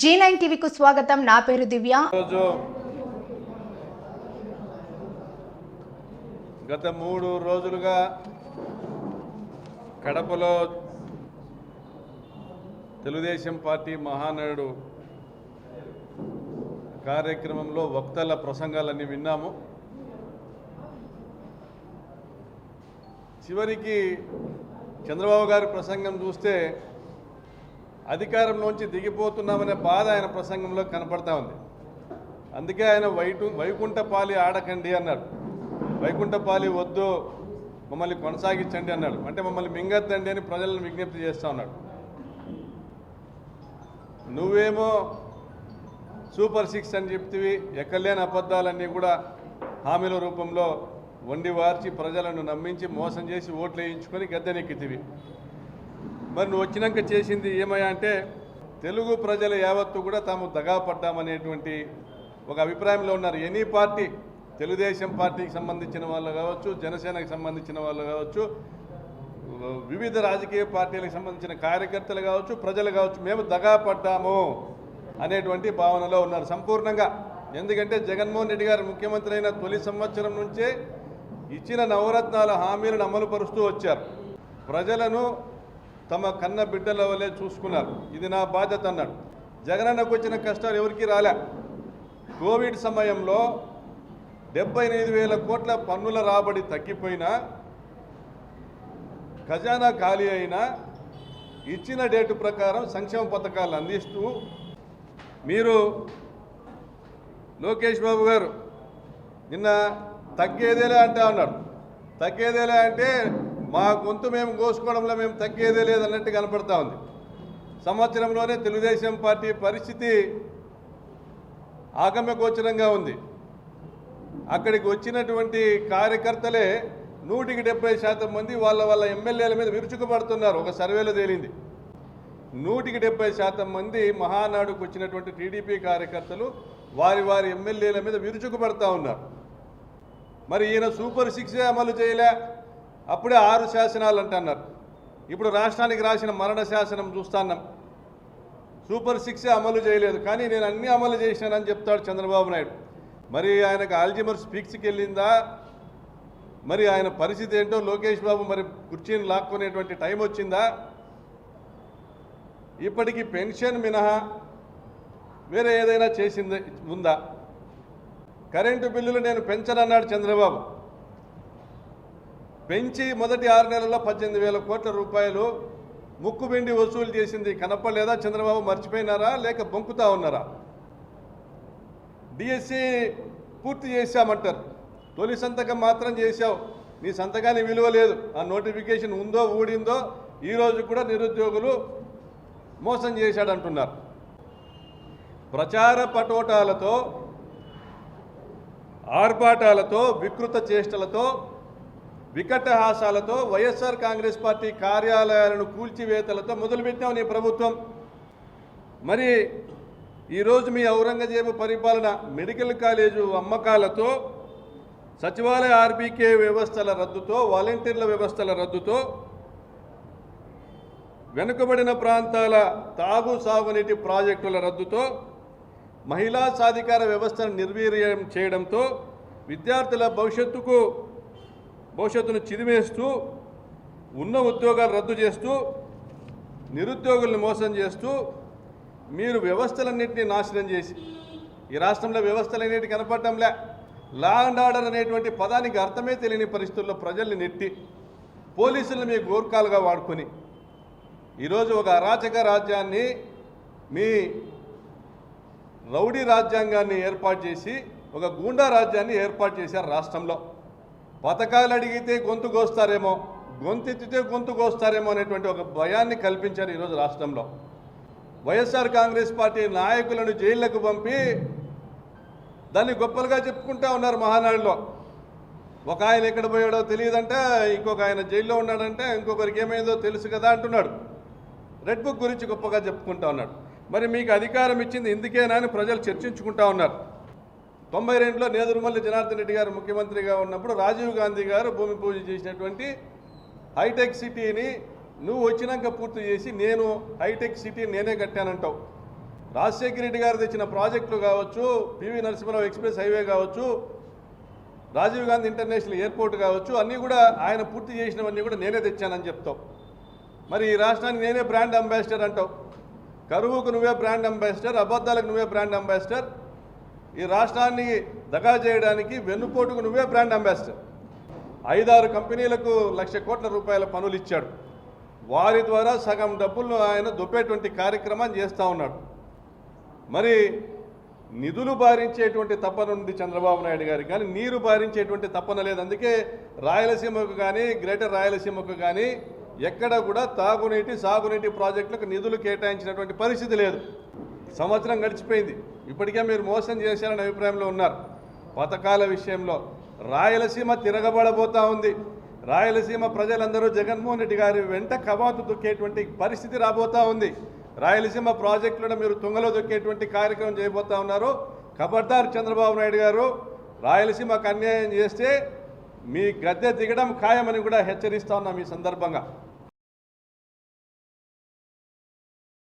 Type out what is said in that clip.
G nine టీవీకు స్వాగతం. నా పేరు దివ్య. రోజు గత మూడు రోజులుగా కడపలో తెలుగుదేశం పార్టీ మహానాయుడు కార్యక్రమంలో వక్తల ప్రసంగాలన్నీ విన్నాము. చివరికి చంద్రబాబు గారి ప్రసంగం చూస్తే అధికారంలోంచి దిగిపోతున్నామనే బాధ ఆయన ప్రసంగంలో కనపడతా ఉంది. అందుకే ఆయన వైటు వైకుంఠపాలి ఆడకండి అన్నాడు. వైకుంఠపాలి వద్దు మమ్మల్ని కొనసాగించండి అన్నాడు. అంటే మమ్మల్ని మింగద్దండి అని ప్రజలను విజ్ఞప్తి చేస్తూ ఉన్నాడు. నువ్వేమో సూపర్ సిక్స్ అని చెప్తివి ఎక్కలేని అబద్ధాలన్నీ కూడా హామీల రూపంలో వండి వార్చి ప్రజలను నమ్మించి మోసం చేసి ఓట్లు వేయించుకొని గద్దెనెక్కితివి. మరి నువ్వు వచ్చినాక చేసింది ఏమయ్యా అంటే తెలుగు ప్రజల యావత్తు కూడా తాము దగా పడ్డామనేటువంటి ఒక అభిప్రాయంలో ఉన్నారు. ఎనీ పార్టీ తెలుగుదేశం పార్టీకి సంబంధించిన వాళ్ళు కావచ్చు జనసేనకి సంబంధించిన వాళ్ళు కావచ్చు వివిధ రాజకీయ పార్టీలకు సంబంధించిన కార్యకర్తలు కావచ్చు ప్రజలు కావచ్చు మేము దగా పడ్డాము అనేటువంటి భావనలో ఉన్నారు సంపూర్ణంగా. ఎందుకంటే జగన్మోహన్ రెడ్డి గారు ముఖ్యమంత్రి అయిన తొలి సంవత్సరం నుంచే ఇచ్చిన నవరత్నాల హామీలను అమలు పరుస్తూ వచ్చారు. ప్రజలను తమ కన్న బిడ్డల వలె చూసుకున్నారు. ఇది నా బాధ్యత అన్నాడు. జగనన్నకు వచ్చిన కష్టాలు ఎవరికీ రాలే. కోవిడ్ సమయంలో డెబ్బై ఎనిమిది వేల కోట్ల పన్నుల రాబడి తగ్గిపోయినా ఖజానా ఖాళీ అయినా ఇచ్చిన డేటు ప్రకారం సంక్షేమ పథకాలు అందిస్తూ మీరు లోకేష్ బాబు గారు నిన్న తగ్గేదేలే అంటే అన్నాడు. తగ్గేదేలే అంటే మా గొంతు మేము కోసుకోవడంలో మేము తగ్గేదే లేదన్నట్టు కనపడతా ఉంది. సంవత్సరంలోనే తెలుగుదేశం పార్టీ పరిస్థితి ఆగమ్యగోచరంగా ఉంది. అక్కడికి వచ్చినటువంటి కార్యకర్తలే నూటికి డెబ్బై శాతం మంది వాళ్ళ వాళ్ళ ఎమ్మెల్యేల మీద విరుచుకుపడుతున్నారు. ఒక సర్వేలో తేలింది. నూటికి డెబ్బై శాతం మంది మహానాడుకు వచ్చినటువంటి టీడీపీ కార్యకర్తలు వారి వారి ఎమ్మెల్యేల మీద విరుచుకుపడతా ఉన్నారు. మరి ఈయన సూపర్ సిక్సే అమలు చేయలే. అప్పుడే ఆరు శాసనాలు అంటున్నారు ఇప్పుడు రాష్ట్రానికి రాసిన మరణ శాసనం చూస్తున్నాం. సూపర్ సిక్స్ అమలు చేయలేదు. కానీ నేను అన్ని అమలు చేసినానని చెప్తాడు చంద్రబాబు నాయుడు. మరి ఆయనకు ఆల్జిమర్ స్పీక్స్కి వెళ్ళిందా? మరి ఆయన పరిస్థితి ఏంటో లోకేష్ బాబు మరి కుర్చీని లాక్కునేటువంటి టైం వచ్చిందా? ఇప్పటికీ పెన్షన్ మినహా వేరే ఏదైనా చేసింది ఉందా? కరెంటు బిల్లులు నేను పెంచనన్నాడు చంద్రబాబు. పెంచి మొదటి ఆరు నెలల్లో పద్దెనిమిది వేల కోట్ల రూపాయలు ముక్కుబిండి వసూలు చేసింది కనపడలేదా చంద్రబాబు మర్చిపోయినారా లేక బొంకుతా ఉన్నారా? డిఎస్సి పూర్తి చేశామంటారు. తొలి సంతకం మాత్రం చేశావు. నీ సంతకాన్ని విలువ లేదు. ఆ నోటిఫికేషన్ ఉందో ఊడిందో ఈరోజు కూడా నిరుద్యోగులు మోసం చేశాడంటున్నారు. ప్రచార పటోటాలతో ఆర్భాటాలతో వికృత చేష్టలతో వికటహాసాలతో వైఎస్ఆర్ కాంగ్రెస్ పార్టీ కార్యాలయాలను కూల్చివేతలతో మొదలుపెట్టాం నీ ప్రభుత్వం. మరి ఈరోజు మీ ఔరంగజేబు పరిపాలన మెడికల్ కాలేజు అమ్మకాలతో సచివాలయ ఆర్బీకే వ్యవస్థల రద్దుతో వాలంటీర్ల వ్యవస్థల రద్దుతో వెనుకబడిన ప్రాంతాల తాగు సాగునీటి ప్రాజెక్టుల రద్దుతో మహిళా సాధికార వ్యవస్థను నిర్వీర్యం చేయడంతో విద్యార్థుల భవిష్యత్తుకు భవిష్యత్తును చిదిమేస్తూ ఉన్న ఉద్యోగాలు రద్దు చేస్తూ నిరుద్యోగుల్ని మోసం చేస్తూ మీరు వ్యవస్థలన్నింటినీ నాశనం చేసి ఈ రాష్ట్రంలో వ్యవస్థలన్నిటి కనపడటంలే. లా అండ్ ఆర్డర్ అనేటువంటి పదానికి అర్థమే తెలియని పరిస్థితుల్లో ప్రజల్ని నెట్టి పోలీసులను మీ గోర్ఖాలుగా వాడుకొని ఈరోజు ఒక అరాచక రాజ్యాన్ని మీ రౌడీ రాజ్యాంగాన్ని ఏర్పాటు చేసి ఒక గూండా రాజ్యాన్ని ఏర్పాటు చేశారు రాష్ట్రంలో. పథకాలు అడిగితే గొంతు కోస్తారేమో గొంతెత్తితే గొంతు కోస్తారేమో అనేటువంటి ఒక భయాన్ని కల్పించారు ఈరోజు రాష్ట్రంలో. వైఎస్ఆర్ కాంగ్రెస్ పార్టీ నాయకులను జైళ్ళకు పంపి దాన్ని గొప్పలుగా చెప్పుకుంటా ఉన్నారు మహానాడులో. ఒక ఆయన ఎక్కడ పోయాడో తెలియదంటే ఇంకొక ఆయన జైల్లో ఉన్నాడంటే ఇంకొకరికి ఏమైందో తెలుసు కదా అంటున్నాడు. రెడ్ బుక్ గురించి గొప్పగా చెప్పుకుంటా ఉన్నాడు. మరి మీకు అధికారం ఇచ్చింది ఇందుకేనా అని ప్రజలు చర్చించుకుంటా ఉన్నారు. తొంభై రెండులో నేదురుమల్లి జనార్దన్ రెడ్డి గారు ముఖ్యమంత్రిగా ఉన్నప్పుడు రాజీవ్ గాంధీ గారు భూమి పూజ చేసినటువంటి హైటెక్ సిటీని నువ్వు వచ్చినాక పూర్తి చేసి నేను హైటెక్ సిటీ నేనే కట్టానంటావు. రాజశేఖర రెడ్డి గారు తెచ్చిన ప్రాజెక్టులు కావచ్చు పివి నరసింహరావు ఎక్స్ప్రెస్ హైవే కావచ్చు రాజీవ్ గాంధీ ఇంటర్నేషనల్ ఎయిర్పోర్ట్ కావచ్చు అన్నీ కూడా ఆయన పూర్తి చేసినవన్నీ కూడా నేనే తెచ్చానని చెప్తావు. మరి ఈ రాష్ట్రానికి నేనే బ్రాండ్ అంబాసిడర్ అంటావు. కరువుకు నువ్వే బ్రాండ్ అంబాసిడర్ అబద్ధాలకు నువ్వే బ్రాండ్ అంబాసిడర్ ఈ రాష్ట్రాన్ని దగా చేయడానికి వెన్నుపోటుకు నువ్వే బ్రాండ్ అంబాసిడర్. ఐదారు కంపెనీలకు లక్ష కోట్ల రూపాయల పనులు ఇచ్చాడు. వారి ద్వారా సగం డబ్బులను ఆయన దొప్పేటువంటి కార్యక్రమాన్ని చేస్తూ ఉన్నాడు. మరి నిధులు భారించేటువంటి తపన ఉంది చంద్రబాబు నాయుడు గారికి. కానీ నీరు బారించేటువంటి తపన లేదు. అందుకే రాయలసీమకు కానీ గ్రేటర్ రాయలసీమకు కానీ ఎక్కడ కూడా తాగునీటి సాగునీటి ప్రాజెక్టులకు నిధులు కేటాయించినటువంటి పరిస్థితి లేదు. సంవత్సరం గడిచిపోయింది. ఇప్పటికే మీరు మోసం చేశారనే అభిప్రాయంలో ఉన్నారు. పథకాల విషయంలో రాయలసీమ తిరగబడబోతా ఉంది. రాయలసీమ ప్రజలందరూ జగన్మోహన్ రెడ్డి గారి వెంట కవాతు దొక్కేటువంటి పరిస్థితి రాబోతా ఉంది. రాయలసీమ ప్రాజెక్టులను మీరు తుంగలో దొక్కేటువంటి కార్యక్రమం చేయబోతా ఉన్నారు. ఖబర్దార్ చంద్రబాబు నాయుడు గారు రాయలసీమకు అన్యాయం చేస్తే మీ గద్దె దిగడం ఖాయమని కూడా హెచ్చరిస్తా ఉన్నాం ఈ సందర్భంగా.